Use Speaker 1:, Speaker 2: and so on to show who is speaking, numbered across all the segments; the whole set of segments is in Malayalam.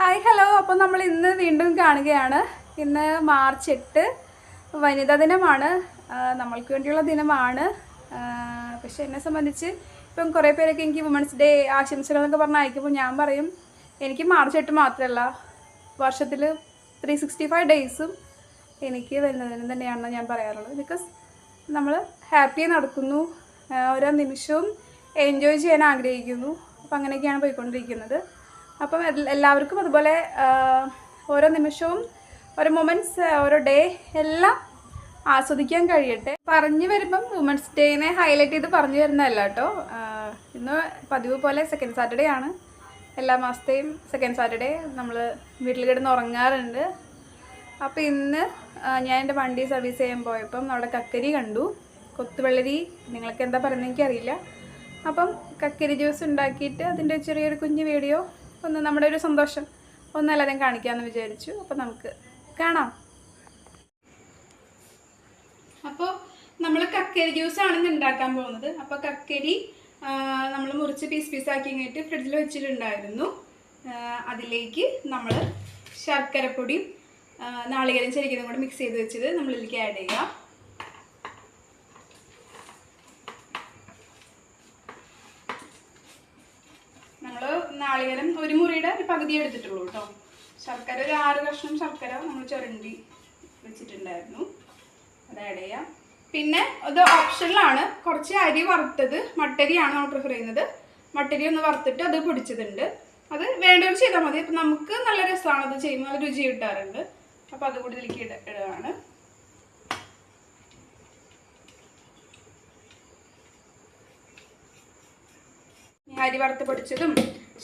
Speaker 1: ഹായ് ഹലോ അപ്പോൾ നമ്മൾ ഇന്ന് വീണ്ടും കാണുകയാണ്. ഇന്ന് മാർച്ച് എട്ട് വനിതാ ദിനമാണ്. നമ്മൾക്ക് വേണ്ടിയുള്ള ദിനമാണ്. പക്ഷേ എന്നെ സംബന്ധിച്ച് ഇപ്പം കുറേ പേരൊക്കെ എനിക്ക് വുമൻസ് ഡേ ആശംസകളെന്നൊക്കെ പറഞ്ഞ് അയക്കുമ്പോൾ ഞാൻ പറയും എനിക്ക് മാർച്ച് എട്ട് മാത്രമല്ല. വർഷത്തിൽ ത്രീ സിക്സ്റ്റി ഫൈവ് ഡേയ്സും എനിക്ക് വരുന്നതിന് തന്നെയാണെന്ന് ഞാൻ പറയാറുള്ളത്. ബിക്കോസ് നമ്മൾ ഹാപ്പി നടക്കുന്നു. ഓരോ നിമിഷവും എൻജോയ് ചെയ്യാൻ ആഗ്രഹിക്കുന്നു. അപ്പം അങ്ങനെയൊക്കെയാണ് പോയിക്കൊണ്ടിരിക്കുന്നത്. അപ്പം എല്ലാവർക്കും അതുപോലെ ഓരോ നിമിഷവും ഓരോ മൊമെന്റ്സ് ഓരോ ഡേ എല്ലാം ആസ്വദിക്കാൻ കഴിയട്ടെ. പറഞ്ഞു വരുമ്പം വുമൻസ് ഡേനെ ഹൈലൈറ്റ് ചെയ്ത് പറഞ്ഞു വരുന്നതല്ല കേട്ടോ. ഇന്ന് പതിവ് പോലെ സെക്കൻഡ് സാറ്റർഡേ ആണ്. എല്ലാ മാസത്തെയും സെക്കൻഡ് സാറ്റർഡേ നമ്മൾ വീട്ടിൽ കിടന്ന് ഉറങ്ങാറുണ്ട്. അപ്പോൾ ഇന്ന് ഞാൻ എന്റെ വണ്ടി സർവീസ് ചെയ്യാൻ പോയപ്പം അവിടെ കക്കരി കണ്ടു. കൊത്തുവെള്ളരി നിങ്ങൾക്ക് എന്താ പറയുന്നത് എനിക്കറിയില്ല. അപ്പം കക്കരി ജ്യൂസ് ഉണ്ടാക്കിയിട്ട് അതിന്റെ ചെറിയൊരു കുഞ്ഞ് വീഡിയോ ഒന്ന് നമ്മുടെ ഒരു സന്തോഷം. ഒന്ന് എല്ലാവരും കാണിക്കാമെന്ന് വിചാരിച്ചു. അപ്പോൾ നമുക്ക് കാണാം. അപ്പോൾ നമ്മൾ കക്കരി ജ്യൂസാണ് ഇന്ന് ഉണ്ടാക്കാൻ പോകുന്നത്. അപ്പോൾ കക്കരി നമ്മൾ മുറിച്ച് പീസ് പീസ് ആക്കി കഴിഞ്ഞിട്ട് ഫ്രിഡ്ജിൽ വെച്ചിട്ടുണ്ടായിരുന്നു. അതിലേക്ക് നമ്മൾ ശർക്കരപ്പൊടിയും നാളികേരം ചെരിക്കുന്നതും കൂടെ മിക്സ് ചെയ്ത് വെച്ചത് നമ്മളിലേക്ക് ആഡ് ചെയ്യാം നമ്മൾ നാളികേരം ഒരു മുറിയുടെ ഒരു പകുതി എടുത്തിട്ടുള്ളൂ കേട്ടോ. ശർക്കര ഒരു ആറ് കഷ്ണം ശർക്കര നമ്മൾ ചുരണ്ടി വെച്ചിട്ടുണ്ടായിരുന്നു. അത് ആഡ് ചെയ്യാം. പിന്നെ അത് ഓപ്ഷനിലാണ് കുറച്ച് അരി വറുത്തത് മട്ടരിയാണ് നമ്മൾ പ്രിഫർ ചെയ്യുന്നത്. മട്ടരി ഒന്ന് വറുത്തിട്ട് അത് പൊടിച്ചതുണ്ട്. അത് വേണ്ടവർ ചെയ്താൽ മതി. അപ്പം നമുക്ക് നല്ല രസമാണ്. അത് ചെയ്യുമ്പോൾ നല്ല രുചി കിട്ടാറുണ്ട്. അപ്പോൾ അതുകൂടി ഇതിലേക്ക് ഇട ഇടുകയാണ്. അരി വറുത്ത് പൊടിച്ചതും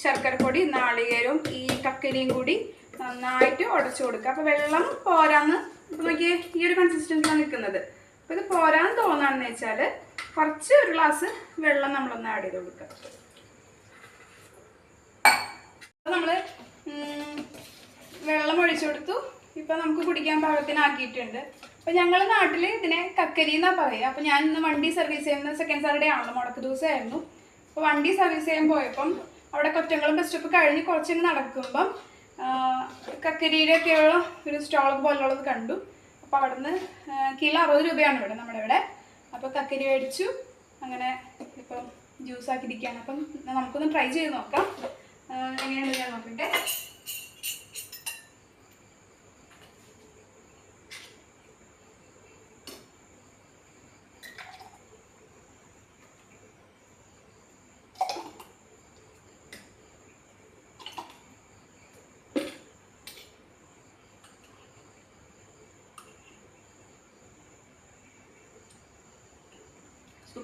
Speaker 1: ശർക്കരപ്പൊടി നാളികേരവും ഈ കക്കരിയും കൂടി നന്നായിട്ട് ഉടച്ചു കൊടുക്കുക. അപ്പോൾ വെള്ളം പോരാന്ന് ഇപ്പൊ നോക്കിയേ ഈ ഒരു കൺസിസ്റ്റൻസിലാണ് നിൽക്കുന്നത്. അപ്പോൾ ഇത് പോരാന്ന് തോന്നാന്ന് വെച്ചാൽ കുറച്ച് ഒരു ഗ്ലാസ് വെള്ളം നമ്മളൊന്ന് ആഡ് ചെയ്ത് കൊടുക്കുക. അപ്പോൾ നമ്മൾ വെള്ളം ഒഴിച്ചു കൊടുത്തു. ഇപ്പൊ നമുക്ക് കുടിക്കാൻ പാകത്തിനാക്കിയിട്ടുണ്ട്. അപ്പോൾ ഞങ്ങൾ നാട്ടിൽ ഇതിനെ കക്കരി എന്നാണ് പറയുക. അപ്പോൾ ഞാൻ ഇന്ന് വണ്ടി സർവീസ് ചെയ്യുന്ന സെക്കൻഡ് സാറ്റർഡേ ആണല്ലോ മുടക്ക് ദിവസമായിരുന്നു. അപ്പോൾ വണ്ടി സർവീസ് ചെയ്യാൻ പോയപ്പം അവിടെ കൊറ്റങ്ങളും ബസ് സ്റ്റോപ്പ് കഴിഞ്ഞ് കുറച്ചിങ്ങനെ നടക്കുമ്പം കക്കരിയിലൊക്കെയുള്ള ഒരു സ്റ്റോൾ പോലുള്ളത് കണ്ടു. അപ്പോൾ അവിടുന്ന് കിലോ അറുപത് രൂപയാണ് ഇവിടെ നമ്മുടെ ഇവിടെ. അപ്പോൾ കക്കരി മേടിച്ചു. അങ്ങനെ ഇപ്പം ജ്യൂസ് ആക്കിയിരിക്കുകയാണ് അപ്പം നമുക്കൊന്ന് ട്രൈ ചെയ്ത് നോക്കാം. എങ്ങനെയാണെന്ന് എങ്ങനെയാണ് ഞാൻ നോക്കട്ടെ.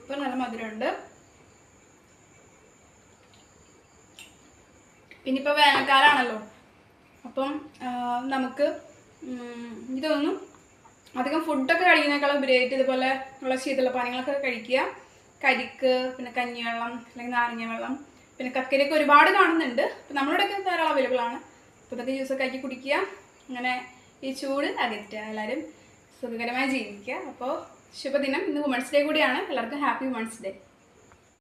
Speaker 1: സൂപ്പർ നല്ല മധുരമുണ്ട്. പിന്നെ ഇപ്പോൾ വേനൽക്കാലമാണല്ലോ അപ്പം നമുക്ക് എനിക്ക് തോന്നുന്നു അധികം ഫുഡൊക്കെ കഴിക്കുന്നതിനേക്കാളും ഉപരിയായിട്ട് ഇതുപോലെ ഉള്ള ശീതളപാനീയങ്ങളൊക്കെ കഴിക്കുക. കരിക്ക് പിന്നെ കഞ്ഞിവെള്ളം അല്ലെങ്കിൽ നാരങ്ങ വെള്ളം പിന്നെ കക്കരിയൊക്കെ ഒരുപാട് കാണുന്നുണ്ട്. അപ്പം നമ്മളിവിടെയൊക്കെ ധാരാളം അവൈലബിൾ ആണ്. അപ്പോൾ ഇതൊക്കെ ജ്യൂസൊക്കെ ആക്കി കുടിക്കുക. അങ്ങനെ ഈ ചൂട് അകറ്റുക എല്ലാവരും സുഖകരമായി ജീവിക്കുക. അപ്പോൾ ശുഭദിനം. ഇന്ന് വുമൺസ് ഡേ കൂടിയാണ്. എല്ലാവർക്കും ഹാപ്പി വുമൺസ് ഡേ